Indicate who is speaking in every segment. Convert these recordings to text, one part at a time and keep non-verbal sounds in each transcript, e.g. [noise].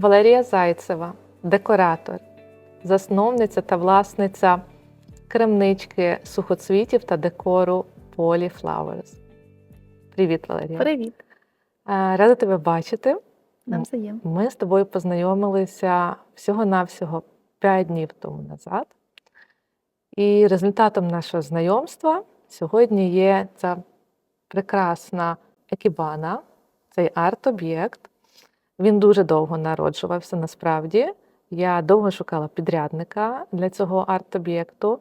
Speaker 1: Валерія Зайцева, декоратор, засновниця та власниця крамнички сухоцвітів та декору Polly Flowers. Привіт, Валерія.
Speaker 2: Привіт,
Speaker 1: Е, Рада тебе бачити.
Speaker 2: навзаєм.
Speaker 1: Ми з тобою познайомилися всього-навсього 5 днів тому назад. І результатом нашого знайомства сьогодні є ця прекрасна екібана, цей арт-об'єкт. Він дуже довго народжувався насправді. Я довго шукала підрядника для цього арт-об'єкту,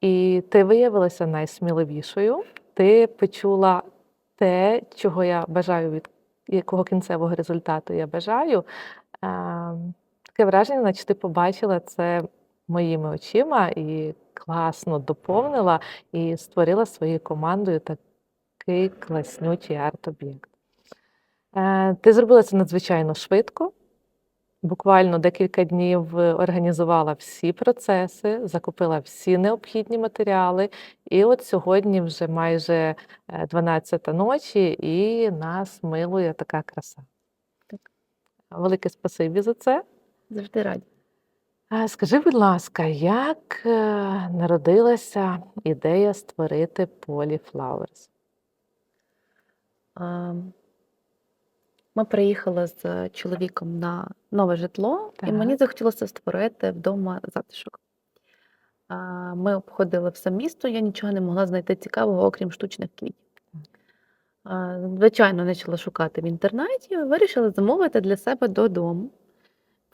Speaker 1: і ти виявилася найсміливішою. Ти почула те, чого я бажаю від якого кінцевого результату я бажаю. Таке враження, наче ти побачила це моїми очима і класно доповнила і створила своєю командою такий класнючий арт-об'єкт. Е, Ти зробила це надзвичайно швидко. Буквально декілька днів організувала всі процеси, закупила всі необхідні матеріали. І от сьогодні вже майже 12 ночі, і нас милує така краса.
Speaker 2: Так.
Speaker 1: Велике спасибі за це.
Speaker 2: Завжди раді.
Speaker 1: Скажи, будь ласка, як е, народилася ідея створити Polly Flowers?
Speaker 2: Ми приїхали з чоловіком на нове житло, і мені захотілося створити вдома затишок. Ми обходили все місто, я нічого не могла знайти цікавого, окрім штучних квітів. Звичайно, почала шукати в інтернеті, вирішила замовити для себе додому.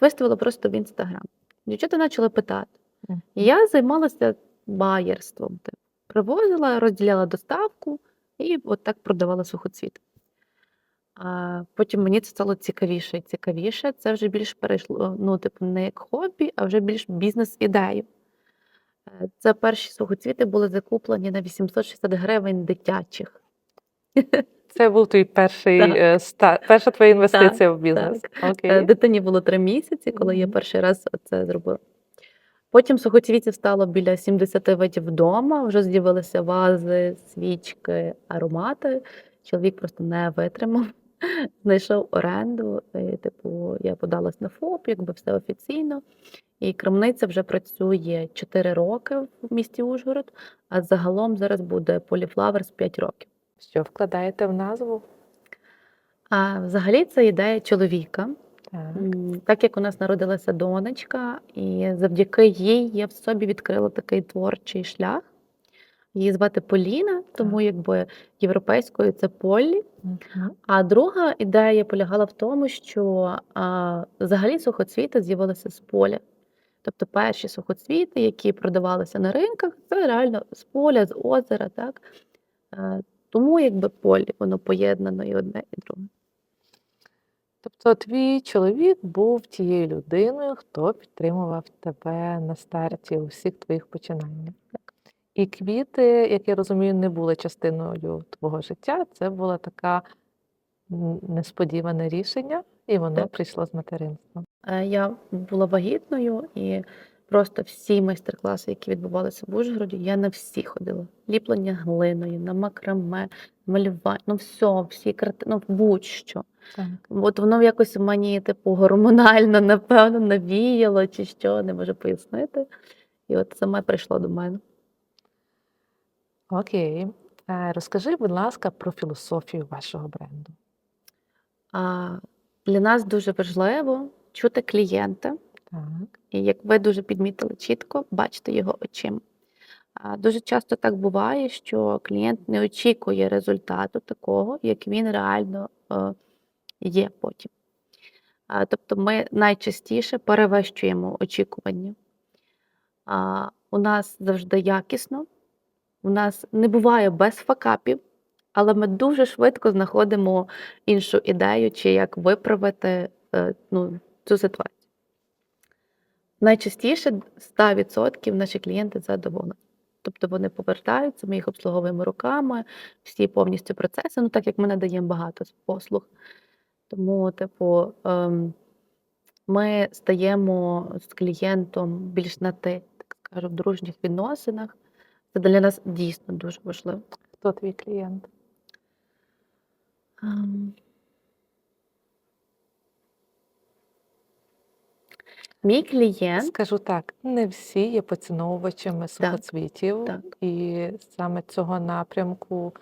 Speaker 2: Виставила просто в інстаграм. Дівчата почали питати. І я займалася байерством. Типу. Привозила, розділяла доставку і от так продавала сухоцвіт. А потім мені це стало цікавіше і цікавіше. Це вже більш перейшло, ну, типу, не як хобі, а вже більш бізнес-ідею. Е, Це перші сухоцвіти були закуплені на 860 гривень дитячих. [laughs]
Speaker 1: Це був твій перший
Speaker 2: Так.
Speaker 1: е, ста, перша твоя інвестиція в бізнес.
Speaker 2: Е,
Speaker 1: Окей.
Speaker 2: Дитині було три місяці, коли я перший раз це зробила. Потім сухоцвітів стало біля 70 видів вдома, вже з'явилися вази, свічки, аромати. Чоловік просто не витримав, знайшов оренду. І, типу, я подалась на ФОП, якби все офіційно. І крамниця вже працює 4 роки в місті Ужгород, а загалом зараз буде Polyflowers 5 років.
Speaker 1: Що вкладаєте в назву?
Speaker 2: А взагалі це ідея чоловіка.
Speaker 1: Так.
Speaker 2: Так як у нас народилася донечка, і завдяки їй я в собі відкрила такий творчий шлях. Її звати Поліна, тому якби європейською це Поллі. А друга ідея полягала в тому, що а, взагалі сухоцвіти з'явилися з поля. Тобто перші сухоцвіти, які продавалися на ринках, це реально з поля, з озера. Так? Е, Тому якби полі, воно поєднано і одне, і друге.
Speaker 1: Тобто твій чоловік був тією людиною, хто підтримував тебе на старті у всіх твоїх починаннях. І квіти, як я розумію, не були частиною твого життя. Це було таке несподіване рішення, і воно
Speaker 2: Так.
Speaker 1: прийшло з материнством.
Speaker 2: Е, Я була вагітною і просто всі майстер-класи, які відбувалися в Ужгороді, я на всі ходила. Ліплення глиною, на макраме, малювання, ну все, всі картини, ну будь-що.
Speaker 1: Так.
Speaker 2: От воно якось мені, типу, гормонально, напевно, навіяло чи що, не можу пояснити. І от саме прийшло до мене.
Speaker 1: Окей. Е, Розкажи, будь ласка, про філософію вашого бренду.
Speaker 2: А для нас дуже важливо чути клієнта,
Speaker 1: Так.
Speaker 2: І як ви дуже підмітили чітко, бачите його очима. А Дуже часто так буває, що клієнт не очікує результату такого, як він реально е, є потім. А, Тобто ми найчастіше перевищуємо очікування. А, У нас завжди якісно, у нас не буває без факапів, але ми дуже швидко знаходимо іншу ідею, чи як виправити е, ну, цю ситуацію. Найчастіше 100% наші клієнти задоволені. Тобто вони повертаються, ми їх обслуговуємо руками, всі повністю процеси, ну так як ми надаємо багато послуг. Тому, типу, ем, ми стаємо з клієнтом більш на ти, так скажу, в дружніх відносинах. Це для нас дійсно дуже важливо.
Speaker 1: Хто твій клієнт?
Speaker 2: Ем, Мій клієнт
Speaker 1: Скажу так, не всі є поціновувачами сухоцвітів
Speaker 2: так.
Speaker 1: і саме цього напрямку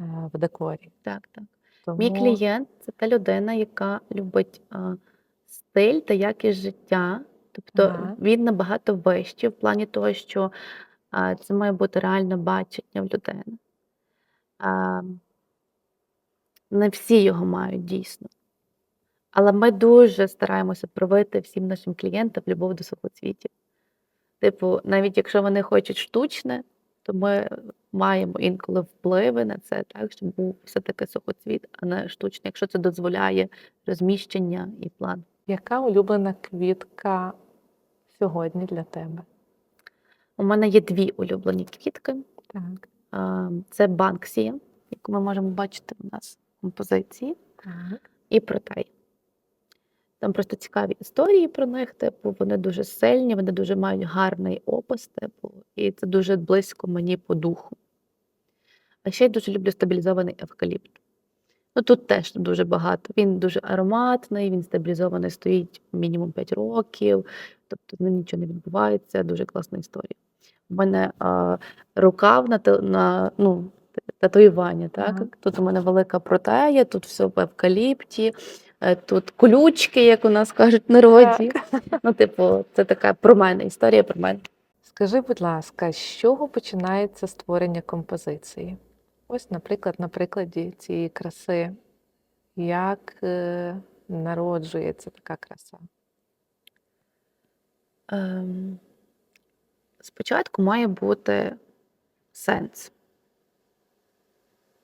Speaker 1: е, в декорі.
Speaker 2: Так, так.
Speaker 1: Тому
Speaker 2: Мій клієнт це та людина, яка любить а, стиль та якість життя. Тобто
Speaker 1: Ага.
Speaker 2: він набагато вищий в плані того, що це має бути реальне бачення в людини. Не всі його мають дійсно. Але ми дуже стараємося привити всім нашим клієнтам любов до сухоцвітів. Типу, навіть якщо вони хочуть штучне, то ми маємо інколи впливи на це, так, щоб був все-таки сухоцвіт, а не штучний, якщо це дозволяє розміщення і план.
Speaker 1: яка улюблена квітка сьогодні для тебе?
Speaker 2: У мене є дві улюблені квітки.
Speaker 1: Так,
Speaker 2: Це Банксія, яку ми можемо бачити у нас в композиції,
Speaker 1: так.
Speaker 2: і Протей. Там просто цікаві історії про них, типу, вони дуже сильні, вони дуже мають гарний опис, типу, і це дуже близько мені по духу. А ще я дуже люблю стабілізований евкаліпт. Ну, тут теж дуже багато. Він дуже ароматний, він стабілізований, стоїть мінімум 5 років, тобто з ним нічого не відбувається, дуже класна історія. У мене а, рукав на, на ну, татуювання. Так?
Speaker 1: Ага.
Speaker 2: Тут у мене велика протея, тут все в евкаліпті, е, тут колючки, як у нас кажуть народі. Ну, типу, це така про мене, історія про мене.
Speaker 1: Скажи, будь ласка, з чого починається створення композиції? Ось, наприклад, на прикладі цієї краси, як е, народжується така краса?
Speaker 2: Ем, спочатку має бути сенс.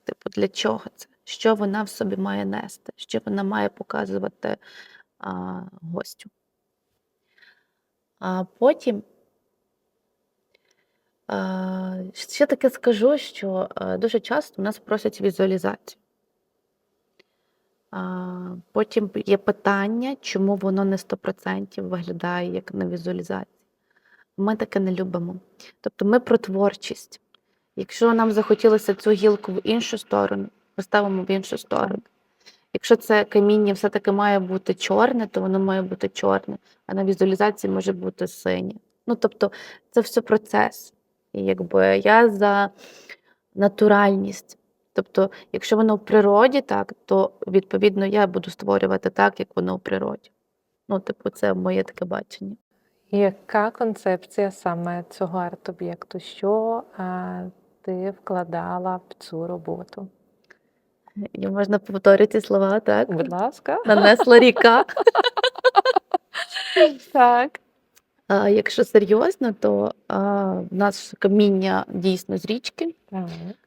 Speaker 2: Типу, для чого це? Що вона в собі має нести? Що вона має показувати а, гостю? А потім а, ще таке скажу, що дуже часто нас просять візуалізацію. Потім є питання, чому воно не 100% виглядає як на візуалізації. Ми таке не любимо. Тобто ми про творчість. Якщо нам захотілося цю гілку в іншу сторону, поставимо в іншу сторону. Якщо це каміння все-таки має бути чорне, то воно має бути чорне, а на візуалізації може бути синє. Ну, тобто, це все процес. І якби я за натуральність. Тобто, якщо воно в природі, так, то відповідно я буду створювати так, як воно в природі. Ну, типу, це моє таке бачення.
Speaker 1: Яка концепція саме цього арт-об'єкту? Що е, ти вкладала в цю роботу?
Speaker 2: І можна повторити слова, так?
Speaker 1: Будь ласка.
Speaker 2: Нанесла ріка.
Speaker 1: Так.
Speaker 2: А якщо серйозно, то а, в нас каміння дійсно з річки.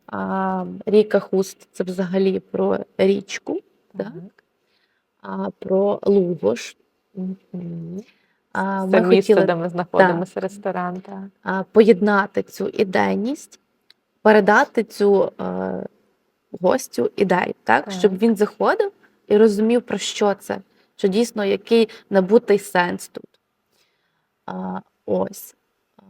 Speaker 2: А, ріка Хуст це взагалі про річку, Так.
Speaker 1: так.
Speaker 2: а про Лугош.
Speaker 1: Це
Speaker 2: ми
Speaker 1: місце,
Speaker 2: хотіли
Speaker 1: де ми знаходимося, ресторан. Так.
Speaker 2: а, поєднати цю ідейність, передати цю е, гостю ідею, так?
Speaker 1: Так.
Speaker 2: щоб він заходив і розумів, про що це, що дійсно який набутий сенс тут. А, ось.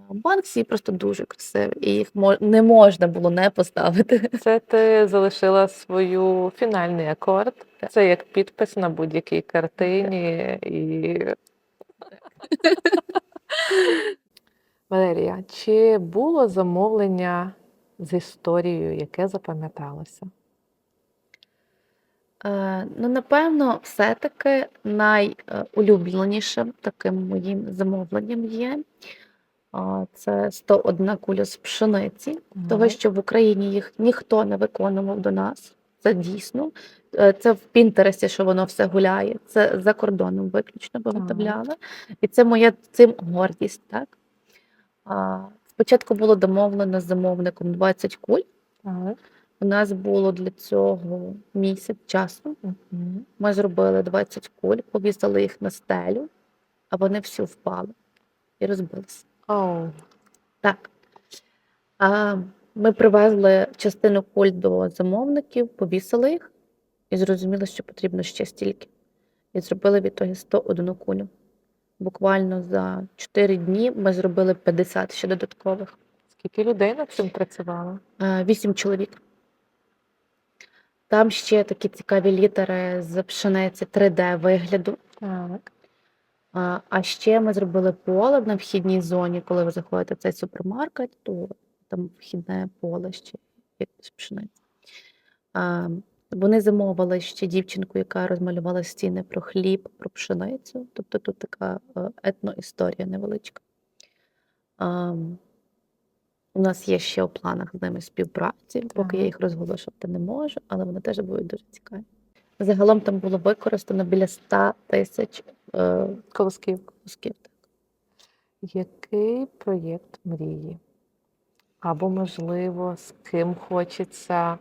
Speaker 2: Банксі просто дуже красиві, і їх не можна було не поставити. [laughs]
Speaker 1: Це ти залишила свою фінальний акорд. Це як підпис на будь-якій картині. І... [laughs] Валерія, чи було замовлення з історією, яке запам'яталося?
Speaker 2: Е, Ну, напевно, все-таки найулюбленішим таким моїм замовленням є це 101 куля з пшениці, того, що в Україні їх ніхто не виконував до нас. Це дійсно. Е, Це в Пінтересті, що воно все гуляє. Це за кордоном виключно виготовляли. І це моя цим гордість. Так? А, Спочатку було домовлено з замовником 20 куль.
Speaker 1: Так.
Speaker 2: У нас було для цього місяць часу.
Speaker 1: Мгм.
Speaker 2: Ми зробили 20 куль, повісили їх на стелю, а вони всі впали і розбилися.
Speaker 1: Оу.
Speaker 2: Так. А ми привезли частину куль до замовників, повісили їх і зрозуміли, що потрібно ще стільки. І зробили від того 101 кулю. Буквально за 4 дні ми зробили 50 ще додаткових.
Speaker 1: Скільки людей над цим працювало?
Speaker 2: Вісім чоловік. Там ще такі цікаві літери з пшениці 3D вигляду.
Speaker 1: Так.
Speaker 2: А, а ще ми зробили поле на вхідній зоні, коли ви заходите в цей супермаркет, то там вхідне поле ще як з пшениці. А, вони замовили ще дівчинку, яка розмалювала стіни про хліб, про пшеницю. Тобто тут така е, етноісторія невеличка. А, у нас є ще у планах з ними співпраці, поки я їх розголошувати не можу, але вони теж будуть дуже цікаві. Загалом там було використано біля 100 тисяч е,
Speaker 1: Колосків. Який проєкт мрії? Або, можливо, з ким хочеться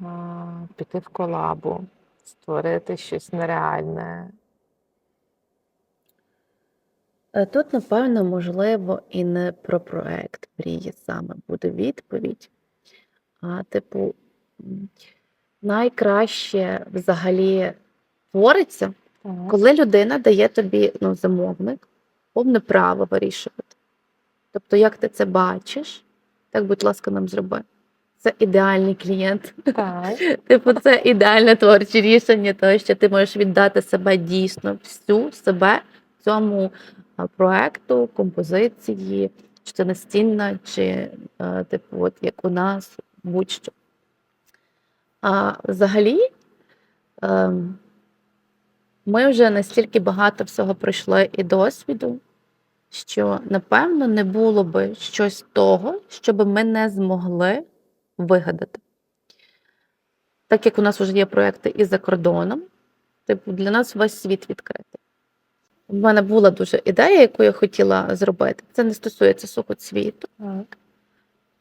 Speaker 1: а, піти в колабу, створити щось нереальне.
Speaker 2: Е, Тут, напевно, можливо, і не про проект мрії саме буде відповідь. А, типу, найкраще взагалі твориться,
Speaker 1: Так.
Speaker 2: коли людина дає тобі ну, замовник повне право вирішувати. Тобто, як ти це бачиш, так, будь ласка, нам зроби. Це ідеальний клієнт.
Speaker 1: Так. [laughs]
Speaker 2: Типу, це ідеальне творче рішення, тому що ти можеш віддати себе дійсно всю себе цьому проекту, композиції, чи це настінна, чи типу, от як у нас, будь-що. А взагалі, ем, ми вже настільки багато всього пройшли і досвіду, що напевно не було би щось того, що би ми не змогли вигадати. Так як у нас вже є проекти і за кордоном, типу для нас весь світ відкритий. У мене була дуже ідея, яку я хотіла зробити. Це не стосується сухоцвіту.
Speaker 1: Так.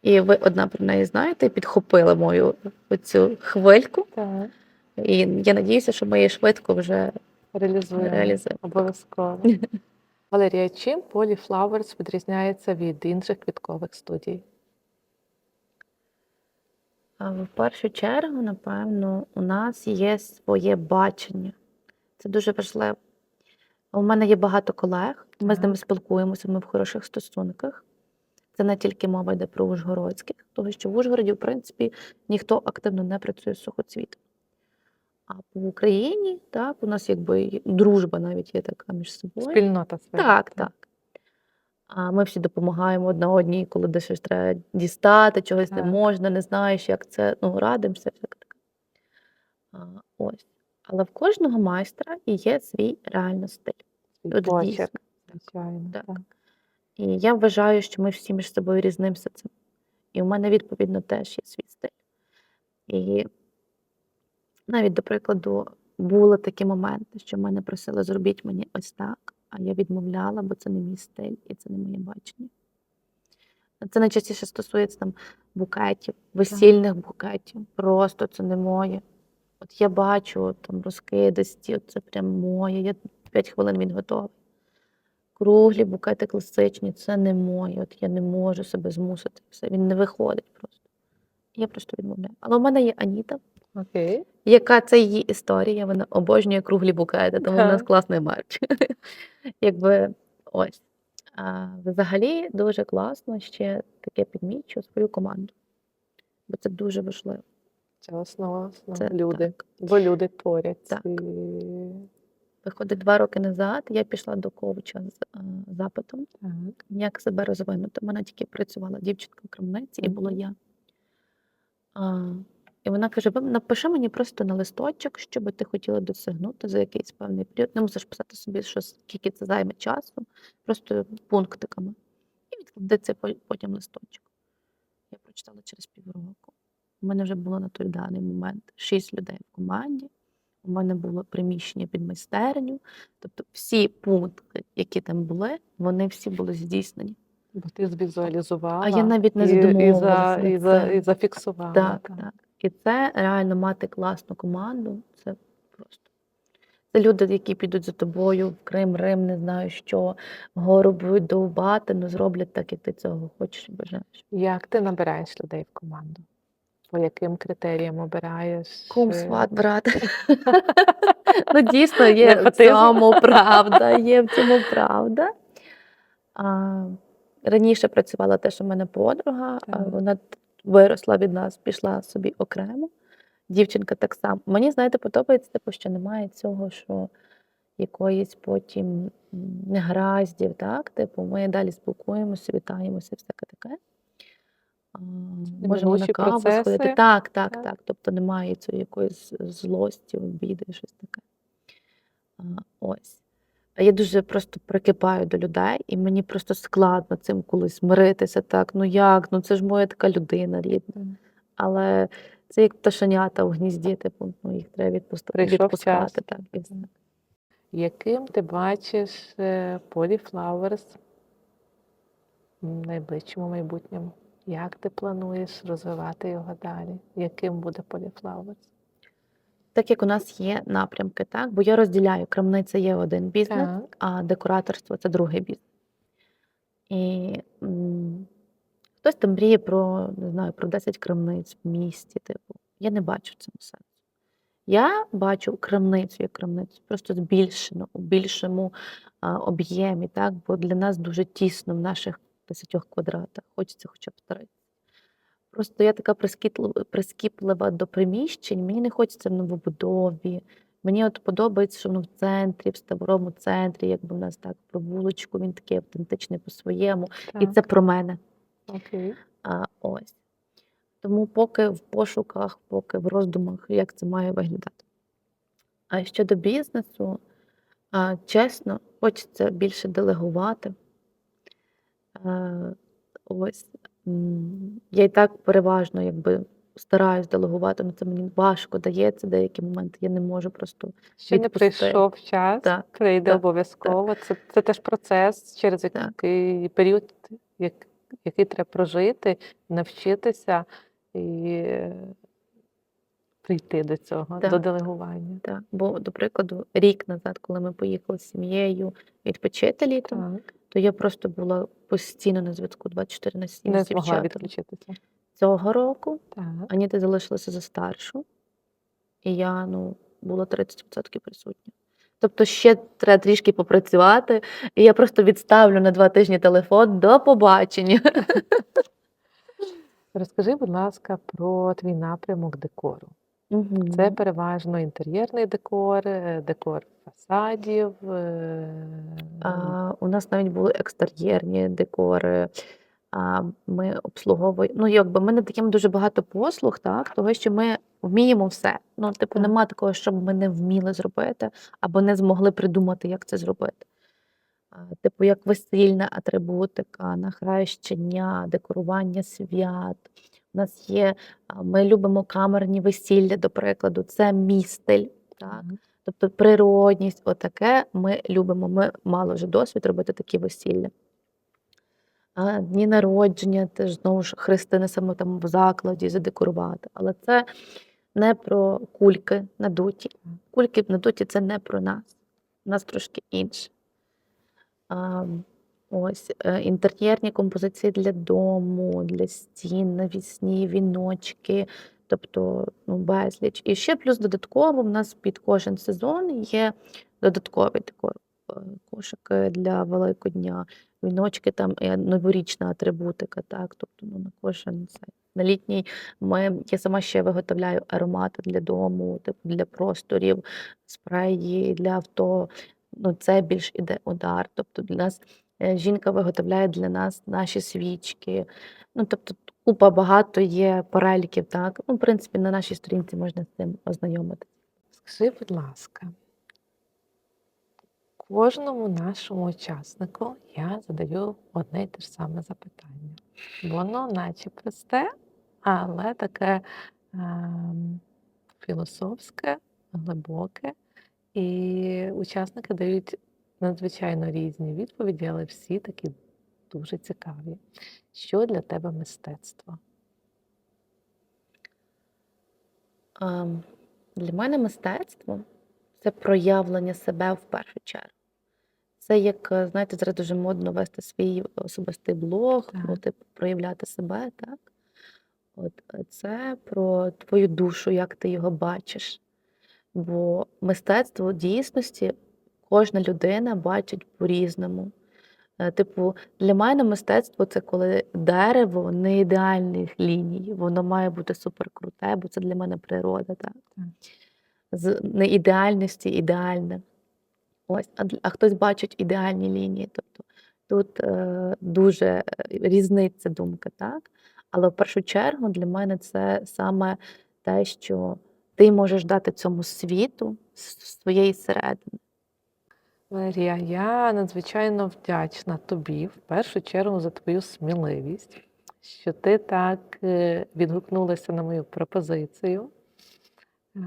Speaker 2: І ви одна про неї знаєте, підхопили мою оцю хвильку.
Speaker 1: Так.
Speaker 2: І я надіюся, що ми її швидко вже
Speaker 1: Реалізуємо.
Speaker 2: реалізуємо.
Speaker 1: Обов'язково. [laughs] Валерія, чим Полі Polyflowers відрізняється від інших квіткових студій?
Speaker 2: В першу чергу, напевно, у нас є своє бачення. Це дуже важливо. У мене є багато колег, ми з ними спілкуємося, ми в хороших стосунках. Це не тільки мова йде про Ужгородських, тому що в Ужгороді, в принципі, ніхто активно не працює з сухоцвітом. А по Україні, так, у нас якби дружба навіть є така між собою.
Speaker 1: Спільнота своя.
Speaker 2: Так, так. А ми всі допомагаємо одна одній, коли десь щось треба дістати, чогось не можна, не знаєш, як це, ну, радимося, всяке таке. А, ось. Але в кожного майстра і є свій реально стиль. От дійсно.
Speaker 1: звичайно.
Speaker 2: Так.
Speaker 1: Так.
Speaker 2: І я вважаю, що ми всі між собою різнимося цим. І у мене, відповідно, теж є свій стиль. І навіть, до прикладу, були такі моменти, що мене просили зробіть мені ось так, а я відмовляла, бо це не мій стиль і це не моє бачення. Це найчастіше стосується там букетів, весільних букетів. Просто це не моє. От я бачу там розкидисті, от це прям моє. Я 5 хвилин він готовий. Круглі букети класичні, це не моє. От я не можу себе змусити. Все, він не виходить просто. Я просто відмовляю. Але у мене є Аніта,
Speaker 1: Окей.
Speaker 2: яка це її історія, вона обожнює круглі букети, тому в нас класний мерч. [laughs] Якби ось. А, взагалі дуже класно ще таке підмічу свою команду. Бо це дуже важливо.
Speaker 1: Це основа, основа.
Speaker 2: Це
Speaker 1: люди.
Speaker 2: так.
Speaker 1: Бо люди творять.
Speaker 2: Так.
Speaker 1: І...
Speaker 2: Виходить, два роки назад я пішла до коуча з е, запитом,
Speaker 1: Так.
Speaker 2: як себе розвинути. У мене тільки працювала дівчинка в крамниці, і була я. А, і вона каже: напиши мені просто на листочок, що би ти хотіла досягнути за якийсь певний період. Не мусиш писати собі, що скільки це займе часу, просто пунктиками. І відклади це потім листочок. Я прочитала через півроку. У мене вже було на той даний момент шість людей в команді. У мене було приміщення під майстерню. Тобто всі пункти, які там були, вони всі були здійснені.
Speaker 1: Бо ти звізуалізувала.
Speaker 2: А я навіть не
Speaker 1: і, і, за, і, за, і зафіксувала.
Speaker 2: Так, так. І це реально мати класну команду. Це просто. Це люди, які підуть за тобою в Крим, Рим, не знаю що, гору будуть довбати, ну зроблять так, як ти цього хочеш і бажаєш.
Speaker 1: Як ти набираєш людей в команду? По яким критеріям обираєш?
Speaker 2: Кум, сват, брат. [laughs] ну, дійсно, є в цьому правда, є в цьому правда. А, раніше працювала теж у мене подруга, а вона виросла від нас, пішла собі окремо. Дівчинка так само. Мені, знаєте, подобається, типу, що немає цього, що якоїсь потім м, негараздів, так? Типу, ми далі спілкуємося, вітаємося, і всяке таке. А, Можемо на каву сходити. Так, так,
Speaker 1: Так.
Speaker 2: так. Тобто немає цієї якоїсь злості, обіди, щось таке. А, Ось. А я дуже просто прикипаю до людей, і мені просто складно цим колись миритися. Так, ну як? Ну це ж моя така людина рідна. Але це як пташенята в гнізді, типу, ну їх треба відпусти,
Speaker 1: Прийшов
Speaker 2: відпускати.
Speaker 1: час.
Speaker 2: Так, і.
Speaker 1: Яким ти бачиш е, Polyflowers в найближчому майбутньому? Як ти плануєш розвивати його далі? Яким буде Polyflowers?
Speaker 2: Так як у нас є напрямки, так? Бо я розділяю, крамниця є один бізнес,
Speaker 1: Так.
Speaker 2: а декораторство це другий бізнес. І м, хтось там мріє про, не знаю, про 10 крамниць в місті, типу. Я не бачу в цьому сенсу. Я бачу крамницю як крамницю, просто збільшену, у більшому а, об'ємі, так? бо для нас дуже тісно в наших 10 квадратах, хочеться хоча б 30. Просто я така прискіплива, прискіплива до приміщень, мені не хочеться в новобудові. Мені от подобається, що воно в центрі, в старому центрі, якби в нас так про вуличку, він такий автентичний по-своєму. І це про мене.
Speaker 1: окей.
Speaker 2: А, ось. Тому поки в пошуках, поки в роздумах, як це має виглядати. А щодо бізнесу, а, чесно, хочеться більше делегувати. Е, ось. Я і так переважно якби стараюсь делегувати, але це мені важко дається деякі моменти. Я не можу просто.
Speaker 1: Ще не прийшов час,
Speaker 2: Так,
Speaker 1: прийде
Speaker 2: так,
Speaker 1: обов'язково. Це, це теж процес, через
Speaker 2: Так.
Speaker 1: який період, як, який треба прожити, навчитися і прийти до цього, до делегування.
Speaker 2: Так. Бо, до прикладу, рік назад, коли ми поїхали з сім'єю відпочити літом,
Speaker 1: Так.
Speaker 2: То я просто була постійно на зв'язку 24 на 7
Speaker 1: Не
Speaker 2: з
Speaker 1: змогла
Speaker 2: дівчатами.
Speaker 1: відключитися.
Speaker 2: Цього року
Speaker 1: Так.
Speaker 2: Аніта залишилася за старшу, і я ну, була 30% присутня. Тобто ще треба трішки попрацювати, і я просто відставлю на два тижні телефон до побачення. [laughs]
Speaker 1: Розкажи, будь ласка, про твій напрямок декору. Це переважно інтер'єрний декор, е, декор фасадів. е,
Speaker 2: А, у нас навіть були екстер'єрні декори. А, ми обслуговуємо. Ну, якби ми не даємо дуже багато послуг, так, того, що ми вміємо все. Ну, типу, нема такого, щоб ми не вміли зробити або не змогли придумати, як це зробити. Типу, як весільна атрибутика, нахрещення, декорування свят. У нас є, ми любимо камерні весілля, до прикладу, це мій стиль. Так? Тобто природність, отаке ми любимо. Ми мали вже досвід робити такі весілля. А, дні народження, теж знову ж хрестини саме там в закладі задекорувати. Але це не про кульки надуті. Кульки надуті це не про нас. У нас трошки інше. А, ось е, інтер'єрні композиції для дому, для стін, навісні, віночки, тобто ну, безліч. І ще плюс додатково в нас під кожен сезон є додатковий декор. Е, Кошики для Великодня, віночки, там е, новорічна атрибутика, так, тобто ну, на кожен це. На літній ми, я сама ще виготовляю аромати для дому, типу для просторів, спреї для авто. Ну, це більш іде удар. Тобто для нас е, жінка виготовляє для нас наші свічки. Ну, тобто купа багато є переліків, так. Ну, в принципі, на нашій сторінці можна з цим ознайомити.
Speaker 1: Скажи, будь ласка, кожному нашому учаснику я задаю одне й те ж саме запитання. Воно наче просте, але таке ем, філософське, глибоке. І учасники дають надзвичайно різні відповіді, але всі такі дуже цікаві. Що для тебе мистецтво?
Speaker 2: А, Для мене мистецтво це проявлення себе в першу чергу. Це як, е, знаєте, зараз дуже модно вести свій особистий блог, ну, типу, проявляти себе, так? От е, це про твою душу, як ти його бачиш. Бо мистецтво в дійсності кожна людина бачить по-різному. Е, Типу, для мене мистецтво це коли дерево не ідеальних ліній, воно має бути суперкруте, бо це для мене природа, так? З неідеальності ідеальне. Ось, а, а хтось бачить ідеальні лінії. Тобто тут е, дуже е, різниця думки, так? Але в першу чергу для мене це саме те, що ти можеш дати цьому світу з своєї середини.
Speaker 1: Валерія, я надзвичайно вдячна тобі в першу чергу за твою сміливість, що ти так е, відгукнулася на мою пропозицію, е,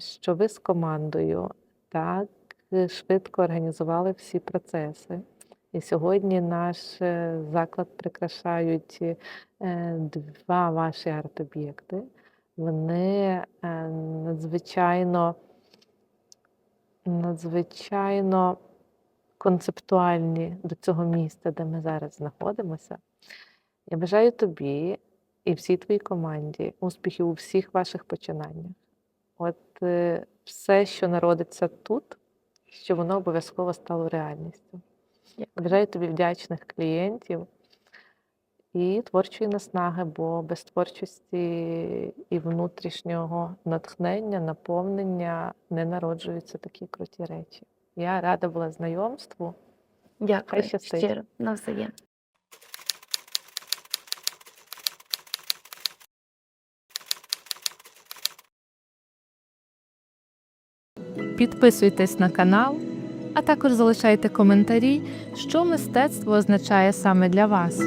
Speaker 1: що ви з командою так е, швидко організували всі процеси. І сьогодні наш заклад прикрашають два ваші арт-об'єкти. Вони надзвичайно надзвичайно концептуальні до цього місця, де ми зараз знаходимося. Я бажаю тобі і всій твоїй команді успіхів у всіх ваших починаннях. От е, все, що народиться тут, що воно обов'язково стало реальністю. Бажаю тобі вдячних клієнтів і творчої наснаги, бо без творчості і внутрішнього натхнення, наповнення не народжуються такі круті речі. Я рада була знайомству.
Speaker 2: Дякую щиро. Навзаєм.
Speaker 3: Підписуйтесь на канал, а також залишайте коментарі, що мистецтво означає саме для вас.